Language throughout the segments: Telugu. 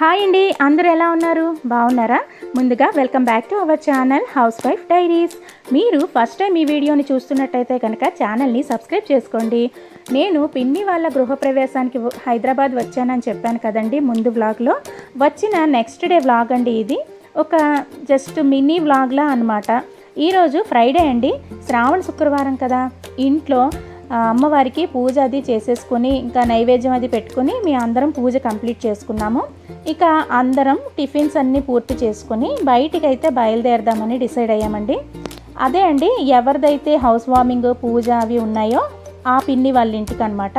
హాయ్ అండి అందరూ ఎలా ఉన్నారు? బాగున్నారా? ముందుగా welcome back to our channel house wife diaries మీరు ఫస్ట్ టైం ఈ వీడియోని చూస్తున్నట్టయితే కనుక ఛానల్ని సబ్స్క్రైబ్ చేసుకోండి. నేను పిన్ని వాళ్ళ గృహప్రవేశానికి హైదరాబాద్ వచ్చానని చెప్పాను కదండి ముందు వ్లాగ్లో వచ్చిన నెక్స్ట్ డే వ్లాగ్ అండి ఇది. ఒక జస్ట్ మినీ వ్లాగ్లా అనమాట ఈరోజు ఫ్రైడే అండి. శ్రావణ శుక్రవారం కదా. ఇంట్లో అమ్మవారికి పూజ అది చేసేసుకొని ఇంకా నైవేద్యం అది పెట్టుకొని మీ అందరం పూజ కంప్లీట్ చేసుకున్నాము. ఇక అందరం టిఫిన్స్ అన్నీ పూర్తి చేసుకొని బయటికి అయితే బయలుదేరదామని డిసైడ్ అయ్యామండి. అదే అండి ఎవరిదైతే హౌస్ వార్మింగ్ పూజ అవి ఉన్నాయో ఆ పిన్ని వాళ్ళ ఇంటికి అనమాట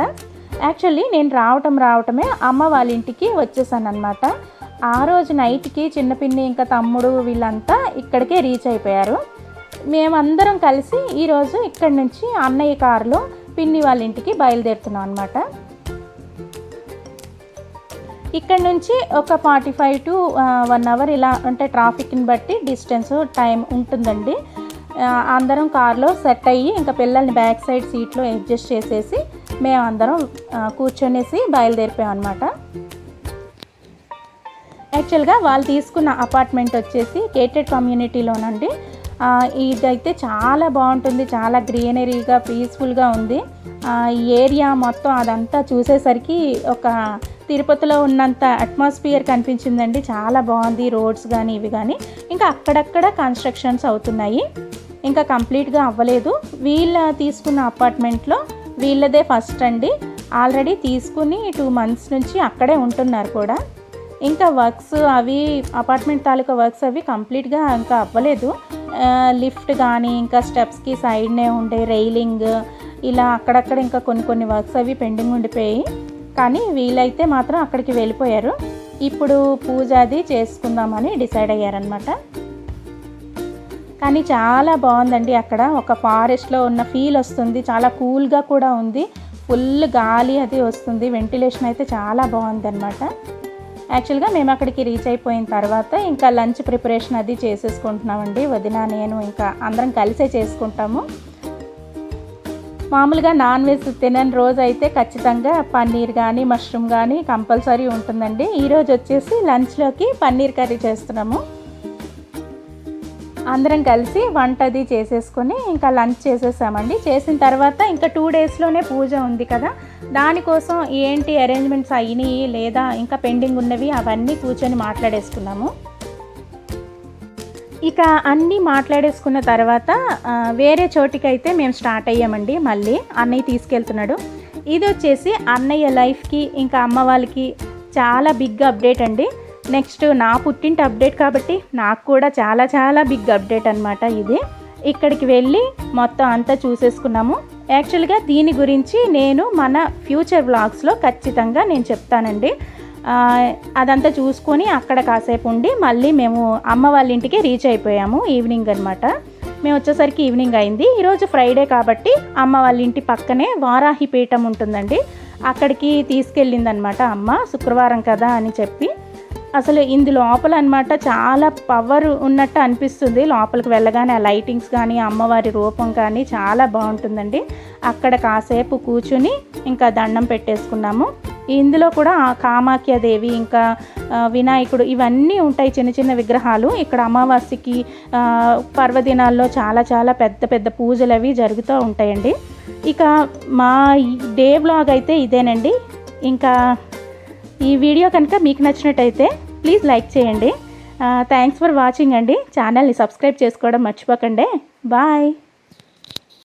యాక్చువల్లీ నేను రావటం రావటమే అమ్మ వాళ్ళ ఇంటికి వచ్చేసాను అనమాట ఆ రోజు నైట్కి చిన్న పిన్ని ఇంకా తమ్ముడు వీళ్ళంతా ఇక్కడికే రీచ్ అయిపోయారు. మేమందరం కలిసి ఈరోజు ఇక్కడి నుంచి అన్నయ్య కారులో పిన్ని వాళ్ళ ఇంటికి బయలుదేరుతున్నాం అనమాట ఇక్కడ నుంచి ఒక forty five to one hour ఇలా అంటే ట్రాఫిక్ని బట్టి డిస్టెన్స్ టైం ఉంటుందండి. అందరం కార్లో సెట్ అయ్యి ఇంకా పిల్లల్ని బ్యాక్ సైడ్ సీట్లో అడ్జస్ట్ చేసేసి మేము అందరం కూర్చొనేసి బయలుదేరిపోయాం అనమాట యాక్చువల్గా వాళ్ళు తీసుకున్న అపార్ట్మెంట్ వచ్చేసి కేటెడ్ కమ్యూనిటీలోనండి ఇదైతే చాలా బాగుంటుంది చాలా గ్రీనరీగా పీస్ఫుల్గా ఉంది. ఈ ఏరియా మొత్తం అదంతా చూసేసరికి ఒక తిరుపతిలో ఉన్నంత అట్మాస్ఫియర్ కనిపించిందండి. చాలా బాగుంది రోడ్స్ కానీ ఇవి కానీ ఇంకా అక్కడక్కడ కన్స్ట్రక్షన్స్ అవుతున్నాయి. ఇంకా కంప్లీట్గా అవ్వలేదు. వీళ్ళ తీసుకున్న అపార్ట్మెంట్లో వీళ్ళదే ఫస్ట్ అండి. ఆల్రెడీ తీసుకుని టూ మంత్స్ నుంచి అక్కడే ఉంటున్నారు కూడా. ఇంకా వర్క్స్ అవి అపార్ట్మెంట్ తాలూకా వర్క్స్ అవి కంప్లీట్గా ఇంకా అవ్వలేదు. లిఫ్ట్ కానీ ఇంకా స్టెప్స్కి సైడ్నే ఉండే రైలింగ్ ఇలా అక్కడక్కడ ఇంకా కొన్ని కొన్ని వర్క్స్ అవి పెండింగ్ ఉండిపోయి కానీ వీలైతే మాత్రం అక్కడికి వెళ్ళిపోయారు. ఇప్పుడు పూజ అది చేసుకుందామని డిసైడ్ అయ్యారనమాట కానీ చాలా బాగుందండి అక్కడ. ఒక ఫారెస్ట్లో ఉన్న ఫీల్ వస్తుంది. చాలా కూల్గా కూడా ఉంది. ఫుల్ గాలి అది వస్తుంది. వెంటిలేషన్ అయితే చాలా బాగుంది అనమాట యాక్చువల్గా మేము అక్కడికి రీచ్ అయిపోయిన తర్వాత ఇంకా లంచ్ ప్రిపరేషన్ అది చేసేసుకుంటున్నామండి. వదిన నేను ఇంకా అందరం కలిసే చేసుకుంటాము. మామూలుగా నాన్ వెజ్ తినని రోజు అయితే ఖచ్చితంగా పన్నీర్ కానీ మష్రూమ్ కానీ కంపల్సరీ ఉంటుందండి. ఈరోజు వచ్చేసి లంచ్లోకి పన్నీర్ కర్రీ చేస్తున్నాము. అందరం కలిసి వంట అది చేసేసుకొని ఇంకా లంచ్ చేసేసామండి. చేసిన తర్వాత ఇంకా టూ డేస్లోనే పూజ ఉంది కదా. దానికోసం ఏంటి అరేంజ్మెంట్స్ అయినాయి లేదా ఇంకా పెండింగ్ ఉన్నవి అవన్నీ కూర్చొని మాట్లాడేసుకున్నాము. ఇక అన్నీ మాట్లాడేసుకున్న తర్వాత వేరే చోటికైతే మేము స్టార్ట్ అయ్యామండి మళ్ళీ. అన్నయ్య తీసుకెళ్తున్నాడు. ఇది వచ్చేసి అన్నయ్య లైఫ్కి ఇంకా అమ్మ వాళ్ళకి చాలా బిగ్ అప్డేట్ అండి. నెక్స్ట్ నా పుట్టింటి అప్డేట్ కాబట్టి నాకు కూడా చాలా చాలా బిగ్ అప్డేట్ అనమాట ఇది. ఇక్కడికి వెళ్ళి మొత్తం అంతా చూసేసుకున్నాము. యాక్చువల్గా దీని గురించి నేను మన ఫ్యూచర్ వ్లాగ్స్లో ఖచ్చితంగా నేను చెప్తానండి. అదంతా చూసుకొని అక్కడ కాసేపు ఉండి మళ్ళీ మేము అమ్మ వాళ్ళ ఇంటికి రీచ్ అయిపోయాము ఈవినింగ్ అనమాట మేము వచ్చేసరికి ఈవినింగ్ అయింది. ఈరోజు ఫ్రైడే కాబట్టి అమ్మ వాళ్ళ ఇంటి పక్కనే వారాహి పీఠం ఉంటుందండి. అక్కడికి తీసుకెళ్ళిందనమాట అమ్మ. శుక్రవారం కదా అని చెప్పి అసలు ఇందు లోపల అనమాట చాలా పవర్ ఉన్నట్టు అనిపిస్తుంది. లోపలికి వెళ్ళగానే ఆ లైటింగ్స్ కానీ అమ్మవారి రూపం కానీ చాలా బాగుంటుందండి. అక్కడ కాసేపు కూర్చుని ఇంకా దండం పెట్టేసుకున్నాము. ఇందులో కూడా ఆ కామాఖ్యాదేవి ఇంకా వినాయకుడు ఇవన్నీ ఉంటాయి చిన్న చిన్న విగ్రహాలు. ఇక్కడ అమావాస్యకి పర్వదినాల్లో చాలా చాలా పెద్ద పెద్ద పూజలు అవి జరుగుతూ ఉంటాయండి. ఇక మా డే వ్లాగ్ అయితే ఇదేనండి. ఇంకా ఈ వీడియో కనుక మీకు నచ్చినట్టయితే ప్లీజ్ లైక్ చేయండి. థ్యాంక్స్ ఫర్ వాచింగ్ అండి. ఛానల్ని సబ్స్క్రైబ్ చేసుకోవడం మర్చిపోకండి. బాయ్